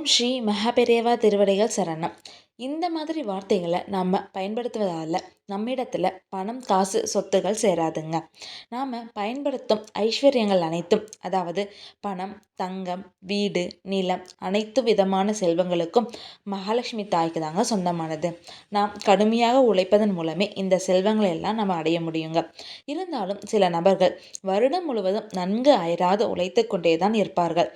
ஓம் ஸ்ரீ மகாபெரியவா திருவடிகள் சரணம். இந்த மாதிரி வார்த்தைகளை நம்ம பயன்படுத்துவதால் நம்மிடத்தில் பணம் காசு சொத்துகள் சேராதுங்க. நாம் பயன்படுத்தும் ஐஸ்வர்யங்கள் அனைத்தும் அதாவது பணம் தங்கம் வீடு நிலம் அனைத்து விதமான செல்வங்களுக்கும் மகாலட்சுமி தாய்க்கு தாங்க சொந்தமானது. நாம் கடுமையாக உழைப்பதன் மூலமே இந்த செல்வங்களை எல்லாம் நம்ம அடைய முடியுங்க. இருந்தாலும் சில நபர்கள் வருடம் முழுவதும் நன்கு அயராது உழைத்து கொண்டே தான் இருப்பார்கள்.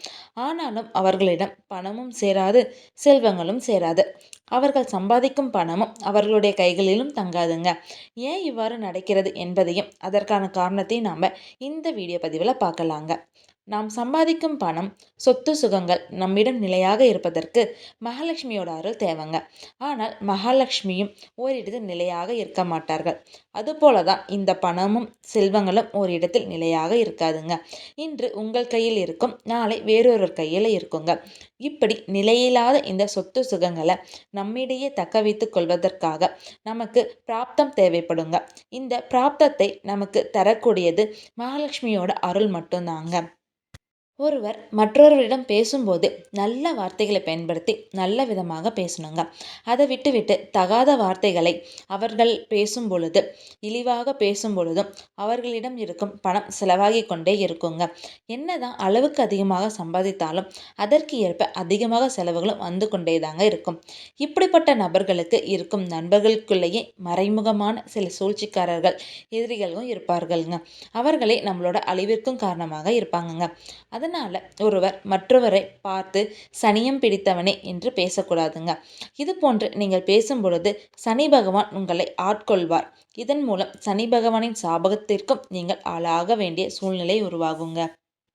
ஆனாலும் அவர்களிடம் பணமும் சேராது செல்வங்களும் சேராது. அவர்கள் சம்பாதிக்கும் பணமும் அவர்களுடைய கைகளிலும் தங்காதுங்க. ஏன் இவ்வாறு நடக்கிறது என்பதையும் அதற்கான காரணத்தையும் நாம் இந்த வீடியோ பதிவில் பார்க்கலாங்க. நாம் சம்பாதிக்கும் பணம் சொத்து சுகங்கள் நம்மிடம் நிலையாக இருப்பதற்கு மகாலட்சுமியோட அருள் தேவைங்க. ஆனால் மகாலட்சுமியும் ஓரிடத்தில் நிலையாக இருக்க மாட்டார்கள். அதுபோல தான் இந்த பணமும் செல்வங்களும் ஓரிடத்தில் நிலையாக இருக்காதுங்க. இன்று உங்கள் கையில் இருக்கும் நாளை வேறொரு கையில் இருக்குங்க. இப்படி நிலையில்லாத இந்த சொத்து சுகங்களை நம்மிடையே தக்க வைத்து கொள்வதற்காக நமக்கு பிராப்தம் தேவைப்படுங்க. இந்த பிராப்தத்தை நமக்கு தரக்கூடியது மகாலட்சுமியோட அருள் மட்டும்தாங்க. ஒருவர் மற்றொருவரிடம் பேசும்போது நல்ல வார்த்தைகளை பயன்படுத்தி நல்ல விதமாக பேசணுங்க. அதை விட்டுவிட்டு தகாத வார்த்தைகளை அவர்கள் பேசும் பொழுது இழிவாக பேசும் பொழுதும் அவர்களிடம் இருக்கும் பணம் செலவாகி கொண்டே இருக்குங்க. என்னதான் அளவுக்கு அதிகமாக சம்பாதித்தாலும் அதற்கு ஏற்ப அதிகமாக செலவுகளும் வந்து கொண்டே தாங்க இருக்கும். இப்படிப்பட்ட நபர்களுக்கு இருக்கும் நண்பர்களுக்குள்ளேயே மறைமுகமான சில சூழ்ச்சிக்காரர்கள் எதிரிகளும் இருப்பார்கள்ங்க. அவர்களே நம்மளோட அழிவிற்கும் காரணமாக இருப்பாங்கங்க. அதனால் ஒருவர் மற்றவரை பார்த்து சனியம் பிடித்தவனே என்று பேசக்கூடாதுங்க. இது போன்று நீங்கள் பேசும் பொழுது சனி பகவான் உங்களை ஆட்கொள்வார். இதன் மூலம் சனி பகவானின் சாபகத்திற்கும் நீங்கள் ஆளாக வேண்டிய சூழ்நிலை உருவாகுங்க.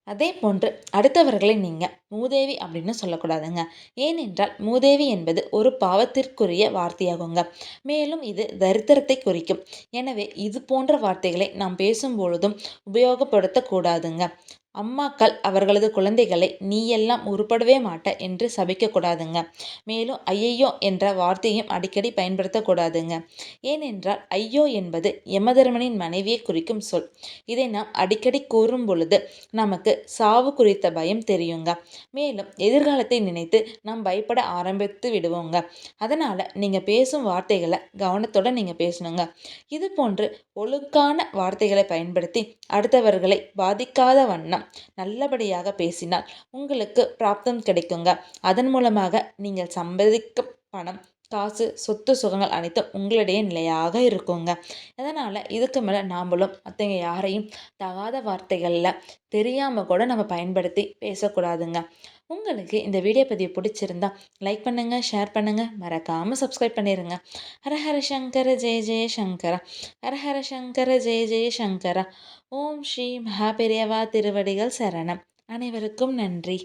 அதே போன்று அடுத்தவர்களை நீங்கள் மூதேவி அப்படின்னு சொல்லக்கூடாதுங்க. ஏனென்றால் மூதேவி என்பது ஒரு பாவத்திற்குரிய வார்த்தையாகுங்க. மேலும் இது தரித்திரத்தை குறிக்கும். எனவே இது போன்ற வார்த்தைகளை நாம் பேசும்பொழுதும் உபயோகப்படுத்தக்கூடாதுங்க. அம்மாக்கள் அவர்களது குழந்தைகளை நீயெல்லாம் உருப்படவே மாட்ட என்று சபிக்கக்கூடாதுங்க. மேலும் ஐயையோ என்ற வார்த்தையும் அடிக்கடி பயன்படுத்தக்கூடாதுங்க. ஏனென்றால் ஐயோ என்பது யமதர்மனின் மனைவியை குறிக்கும் சொல். இதை நாம் அடிக்கடி கூறும் பொழுது நமக்கு சாவு குறித்த பயம் தெரியுங்க. மேலும் எதிர்காலத்தை நினைத்து நாம் பயப்பட ஆரம்பித்து விடுவோங்க. அதனால் நீங்கள் பேசும் வார்த்தைகளை கவனத்தோடு நீங்கள் பேசணுங்க. இது போன்று ஒழுக்கான வார்த்தைகளை பயன்படுத்தி அடுத்தவர்களை பாதிக்காத வண்ணம் நல்லபடியாக பேசினால் உங்களுக்கு பிராப்தம் கிடைக்குங்க. அதன் மூலமாக நீங்கள் சம்பாதிக்கும் பணம் காசு சொத்து சுகங்கள் அனைத்தும் உங்களுடைய நிலையாக இருக்குங்க. அதனால் இதுக்கு மேலே நாம்பளும் மற்றவங்க யாரையும் தகாத வார்த்தைகளில் தெரியாமல் கூட நம்ம பயன்படுத்தி பேசக்கூடாதுங்க. உங்களுக்கு இந்த வீடியோ பதிவு பிடிச்சிருந்தா லைக் பண்ணுங்கள் ஷேர் பண்ணுங்கள் மறக்காமல் சப்ஸ்கிரைப் பண்ணிடுங்க ஹரஹர சங்கர ஜெய ஜெய சங்கர. ஹரஹர சங்கர ஜெய ஜெய சங்கரா. ஓம் ஸ்ரீ மகாபெரியவா திருவடிகள் சரணம். அனைவருக்கும் நன்றி.